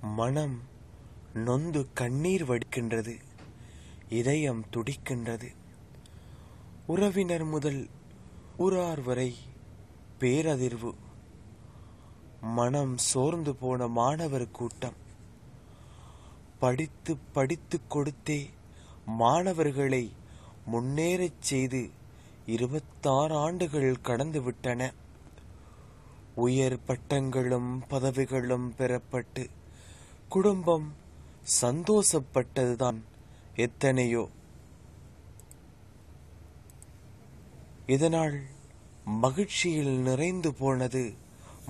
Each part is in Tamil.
மனம் நொந்து கண்ணீர் வடிக்கின்றது இதயம் துடிக்கின்றது. உறவினர் முதல் உறார் வரை பேரதிர்வு. மனம் சோர்ந்து போன மாணவர் கூட்டம். படித்து படித்து கொடுத்தே மாணவர்களை முன்னேறச் செய்து இருபத்தாறு ஆண்டுகள் கடந்துவிட்டன உயர் பட்டங்களும் பதவிகளும் பெறப்பட்டு குடும்பம் சந்தோஷப்பட்டதுதான் எத்தனையோ. இதனால் மகிழ்ச்சியில் நிறைந்து போனது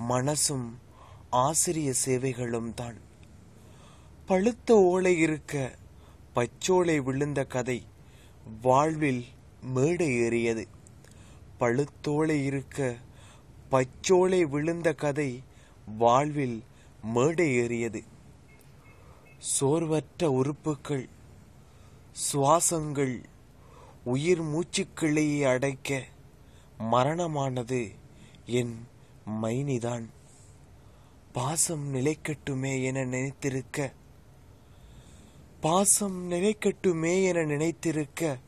மனசும் ஆசிரிய சேவைகளும் தான். பழுத்த ஓலை இருக்க பச்சோலை விழுந்த கதை வாழ்வில் மேடை ஏறியது. பழுத்தோலை இருக்க பச்சோலை விழுந்த கதை வாழ்வில் மேடை ஏறியது. சோர்வற்ற உறுப்புகள் சுவாசங்கள் உயிர் மூச்சுக்கிளையை அடைக்க மரணமானது என் மைனிதான். பாசம் நிலைக்கட்டுமே என நினைத்திருக்க பாசம் நிலைக்கட்டுமே என நினைத்திருக்க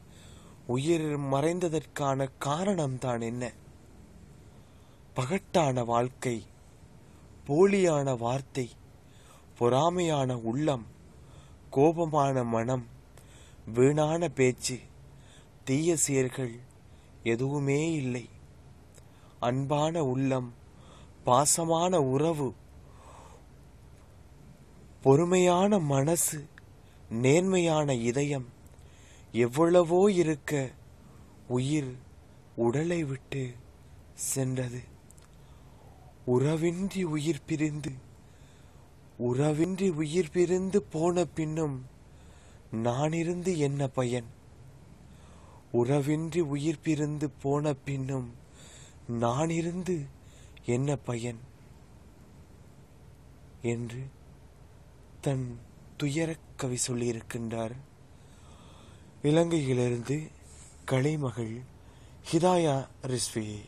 உயிர் மறைந்ததற்கான காரணம்தான் என்ன? பகட்டான வாழ்க்கை போலியான வார்த்தை. பொறாமையான உள்ளம் கோபமான மனம் வீணான பேச்சு தீய செயல்கள் எதுவுமே இல்லை. அன்பான உள்ளம் பாசமான உறவு பொறுமையான மனசு நேர்மையான இதயம் எவ்வளவோ இருக்க உயிர் உடலை விட்டு சென்றது. உறவின்றி உயிர் பிரிந்து உறவின்றி உயிர் பிரிந்து போன பின்னும் நான் இருந்து என்ன பயன்? உறவின்றி உயிர் பிரிந்து போன பின்னும் நான் இருந்து என்ன பயன்? என்று தன் துயரக் கவி சொல்லியிருக்கின்றார். இலங்கையிலிருந்து கலைமகள் ஹிதாயா ரிஸ்வி.